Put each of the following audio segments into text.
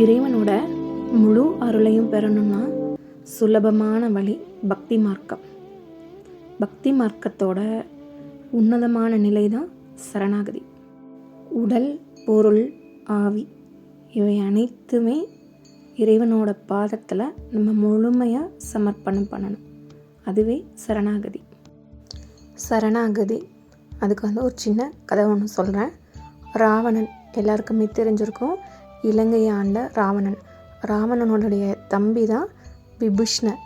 இறைவனோட முழு அருளையும் பெறணும்னா சுலபமான வழி பக்தி மார்க்கம். பக்தி மார்க்கத்தோட உன்னதமான நிலை தான் சரணாகதி. உடல் பொருள் ஆவி இவை அனைத்துமே இறைவனோட பாதத்தில் நம்ம முழுமையாக சமர்ப்பணம் பண்ணணும். அதுவே சரணாகதி. சரணாகதி அதுக்கு வந்து ஒரு சின்ன கதை ஒன்று சொல்கிறேன் ராவணன் எல்லாருக்குமே தெரிஞ்சிருக்கும். இலங்கையை ஆண்ட ராவணன். ராவணனுடைய தம்பி தான் விபீஷ்ணர்.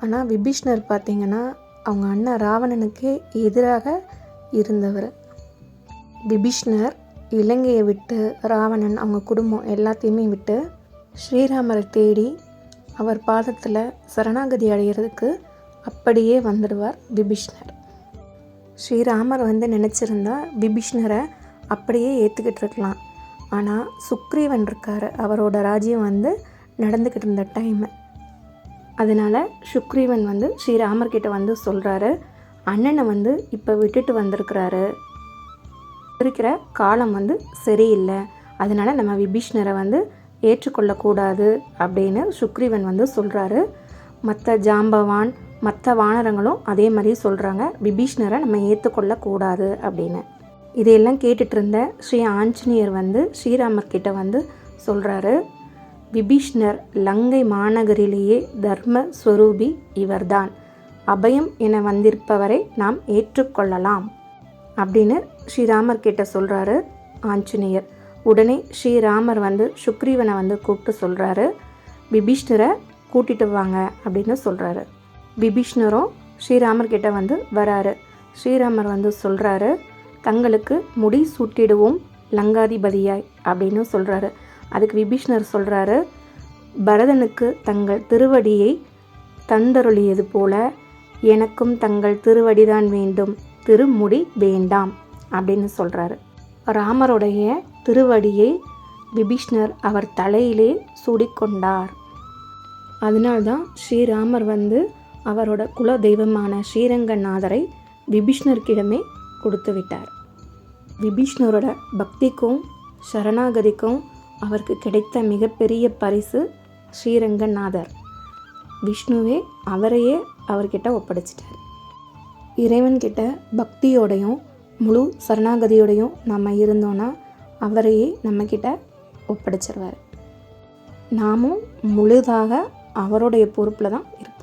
ஆனால் விபீஷ்ணர் பார்த்திங்கன்னா அவங்க அண்ணன் ராவணனுக்கே எதிராக இருந்தவர். விபீஷ்ணர் இலங்கையை விட்டு ராவணன் அவங்க குடும்பம் எல்லாத்தையுமே விட்டு ஸ்ரீராமரை தேடி அவர் பாதத்தில் சரணாகதி அடைகிறதுக்கு அப்படியே வந்துடுவார் விபீஷ்ணர். ஸ்ரீராமர் வந்து நினச்சிருந்தா விபீஷ்ணரை அப்படியே ஏற்றுக்கிட்டு இருக்கலாம். ஆனால் சுக்ரீவன் இருக்கார். அவரோட ராஜ்யம் வந்து நடந்துக்கிட்டு இருந்த டைம் அதனால் சுக்ரீவன் வந்து ஸ்ரீராமர்கிட்ட வந்து சொல்கிறாரு அண்ணனை வந்து இப்போ விட்டுட்டு வந்திருக்கிறாரு. இருக்கிற காலம் வந்து சரியில்லை. அதனால் நம்ம விபீஷ்ணரை வந்து ஏற்றுக்கொள்ளக்கூடாது. அப்படின்னு சுக்ரீவன் வந்து சொல்கிறாரு மற்ற ஜாம்பவான் மற்ற வானரங்களும் அதே மாதிரி சொல்கிறாங்க விபீஷ்ணரை நம்ம ஏற்றுக்கொள்ளக்கூடாது அப்படின்னு. இதையெல்லாம் கேட்டுட்டு இருந்த ஸ்ரீ ஆஞ்சநேயர் வந்து ஸ்ரீராமர்கிட்ட வந்து சொல்கிறாரு விபீஷ்ணர் லங்கை மாநகரிலேயே தர்ம ஸ்வரூபி இவர்தான். அபயம் என வந்திருப்பவரை நாம் ஏற்றுக்கொள்ளலாம் அப்படின்னு ஸ்ரீராமர் கிட்ட சொல்கிறாரு ஆஞ்சநேயர். உடனே ஸ்ரீராமர் வந்து சுக்ரீவனை வந்து கூப்பிட்டு சொல்கிறாரு விபீஷ்ணரை கூட்டிட்டு வாங்க அப்படின்னு சொல்கிறாரு விபீஷ்ணரும் ஸ்ரீராமர்கிட்ட வந்து வராரு. ஸ்ரீராமர் வந்து சொல்கிறாரு தங்களுக்கு முடி சூட்டிடுவோம் லங்காதிபதியாய் அப்படின்னு சொல்கிறாரு அதுக்கு விபீஷ்ணர் சொல்கிறாரு பரதனுக்கு தங்கள் திருவடியை தந்தருளியது போல எனக்கும் தங்கள் திருவடிதான் வேண்டும் திருமுடி வேண்டாம் அப்படின்னு சொல்கிறாரு ராமருடைய திருவடியை விபீஷ்ணர் அவர் தலையிலே சூடிக்கொண்டார். அதனால்தான் ஸ்ரீராமர் வந்து அவரோட குல தெய்வமான ஸ்ரீரங்கநாதரை விபீஷ்ணர்கிடமே கொடுத்து விட்டார். விபீஷ்ணரோட பக்திக்கும் சரணாகதிக்கும் அவருக்கு கிடைத்த மிகப்பெரிய பரிசு ஸ்ரீரங்கநாதர். விஷ்ணுவே அவரையே அவர்கிட்ட ஒப்படைச்சிட்டார். இறைவன்கிட்ட பக்தியோடையும் முழு சரணாகதியோடையும் நம்ம இருந்தோன்னா அவரையே நம்மக்கிட்ட ஒப்படைச்சிருவார். நாமும் முழுதாக அவருடைய பொறுப்பில் தான் இருக்கோம்.